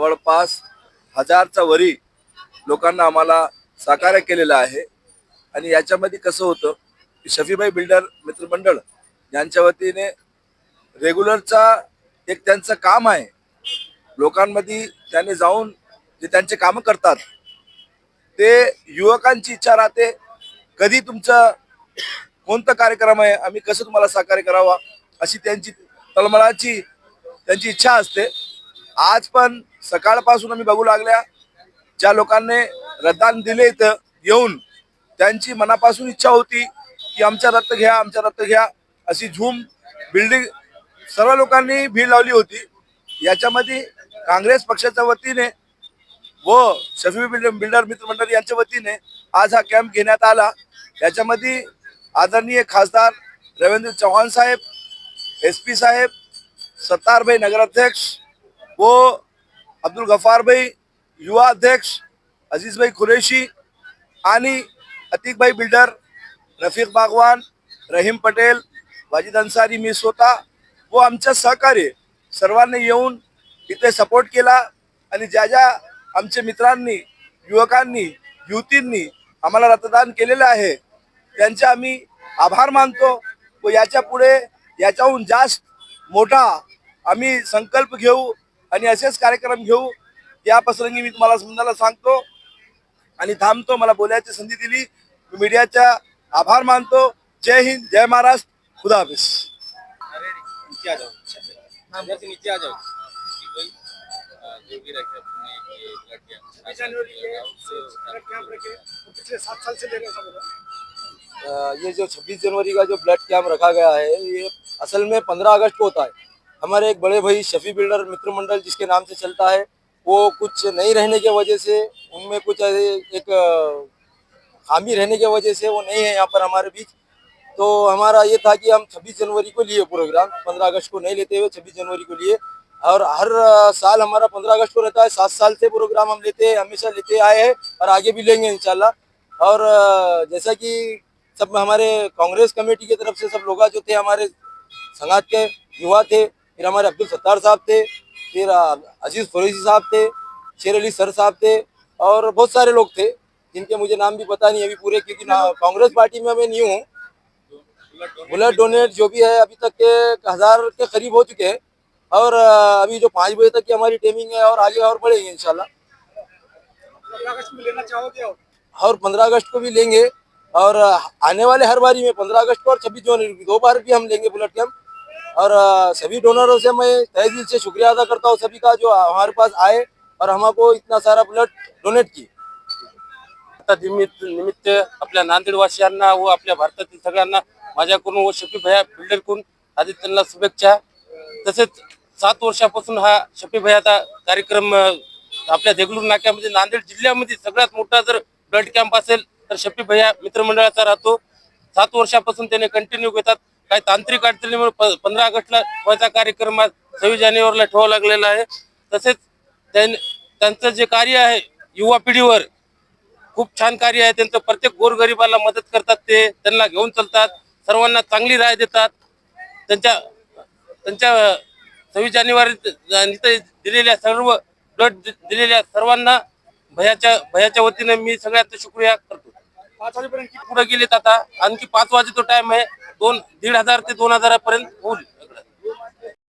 जवळपास हजारचा वरी लोकांना आम्हाला साकार्य केलेलं आहे. आणि याच्यामध्ये कसं होतं की शफीबाई बिल्डर मित्रमंडळ यांच्या वतीने रेग्युलरचा एक त्यांचं काम आहे. लोकांमध्ये त्याने जाऊन जे त्यांचे कामं करतात ते युवकांची इच्छा राहते. कधी तुमचं कोणतं कार्यक्रम आहे आम्ही कसं तुम्हाला सहकार्य करावा अशी त्यांची तळमळाची त्यांची इच्छा असते. आज पण सकाळपासून आम्ही बघू लागल्या. ज्या लोकांनी रद्दान दिले इथं येऊन त्यांची मनापासून इच्छा होती की आमचा रक्त घ्या आमचा रक्त घ्या. अशी झूम बिल्डिंग सर्व लोकांनी भीड लावली होती. याच्यामध्ये काँग्रेस पक्षाच्या वतीने व शफी बिल्डर बिल्डर मित्रमंडळ यांच्या वतीने आज हा कॅम्प घेण्यात आला. याच्यामध्ये आदरणीय खासदार रवींद्र चव्हाण साहेब एस पी साहेब सत्तारभाई नगराध्यक्ष व अब्दुल गफारभाई युवा अध्यक्ष अजीजभाई कुरेशी आणि अतिकभाई बिल्डर रफीक बागवान रहीम पटेल वाजिद अन्सारी मी स्वतः व आमच्या सहकार्य सर्वांनी येऊन इथे सपोर्ट केला आणि ज्या ज्या आमच्या मित्रांनी युवकांनी युवतींनी आम्हाला रक्तदान केलेलं आहे त्यांचे आम्ही आभार मानतो व याच्यापुढे याच्याहून जास्त मोठा आम्ही संकल्प घेऊ आणि असेच कार्यक्रम घेऊ. या प्रसंगी मी तुम्हाला समजायला सांगतो आणि थांबतो मला बोलायची संधी दिली. मीडियाचा आभार मानतो. जय हिंद जय महाराष्ट्र. खुदा हाफिज. नीचे आ जाओ इधर से नीचे आ जाओ कि पिछले सात साल से ये जो 26 जनवरी का जो ब्लड कैंप रखा गया है ये असल में 15 अगस्त को होता है। हमारे एक बड़े भाई शफी बिल्डर मित्र मंडल जिसके नाम से चलता है, वो कुछ नहीं रहने की वजह से, उनमें कुछ एक खामी रहने की वजह से वो नहीं है यहाँ पर हमारे बीच। तो हमारा ये था कि हम 26 जनवरी को लिए प्रोग्राम 15 अगस्त को नहीं लेते हुए 26 जनवरी को लिए। और हर साल हमारा 15 अगस्त को रहता है, सात साल से प्रोग्राम हम लेते हैं, हमेशा लेते आए हैं और आगे भी लेंगे इंशाल्लाह। और जैसा कि सब हमारे कांग्रेस कमेटी की तरफ़ से सब लोग जो थे हमारे संगात के युवा थे फिर हमारे अब्दुल सत्तार साहब थे, फिर अज़ीज़ कुरैशी साहब थे, शेर अली सर साहब थे और बहुत सारे लोग थे, जिनके मुझे नाम भी पता नहीं अभी पूरे क्योंकि कांग्रेस पार्टी में मैं नहीं हूँ। बुलेट डोनेट जो भी है, अभी तक के हज़ार के करीब हो चुके हैं और अभी जो पाँच बजे तक की हमारी टाइमिंग है और आगे और बढ़ेंगे चाहोगे और पंद्रह अगस्त को भी लेंगे और आने वाले हर बारी में पंद्रह अगस्त को और छब्बीस जनवरी दो बार भी हम लेंगे बुलेट कैंप। और सभी डोनरों से मैं तहे दिल से शुक्रिया अदा करता हूँ सभी का जो हमारे पास आए और हमको इतना सारा ब्लड डोनेट की निमित्त निमित्त आपल्या नांदेडवासियांना व आपल्या भारतातील सगळ्यांना माझ्याकडून व शफी भया बिल्डरकडून आधी त्यांना शुभेच्छा. तसेच सात वर्षापासून हा शफी भयाचा कार्यक्रम आपल्या देगलूर नाक्यामध्ये नांदेड जिल्ह्यामध्ये सगळ्यात मोठा जर ब्लड कॅम्प असेल तर शफी भैया मित्रमंडळाचा राहतो. सात वर्षापासून त्याने कंटिन्यू घेतात. काही तांत्रिक अडचणीमुळे प- पंधरा ऑगस्टला व्हायचा कार्यक्रमात सव्वीस जानेवारीला ठेवावा लागलेला आहे. तसेच त्यां- त्यांचं जे कार्य आहे युवा पिढीवर खूप छान कार्य आहे. त्यांचं प्रत्येक गोरगरिबाला मदत करतात ते त्यांना घेऊन चालतात सर्वांना चांगली राय देतात. त्यांच्या त्यांच्या सव्वीस जानेवारी दिलेल्या सर्व ब्लड दिलेल्या सर्वांना भयाच्या भयाच्या वतीने मी सगळ्यात शुक्रिया करतो. पाच वाजेपर्यंत पुढे गेलेत आता? आणखी पाच वाजेचा टाइम आहे. दोन दीड हजार ते दोन हजारापर्यंत होईल.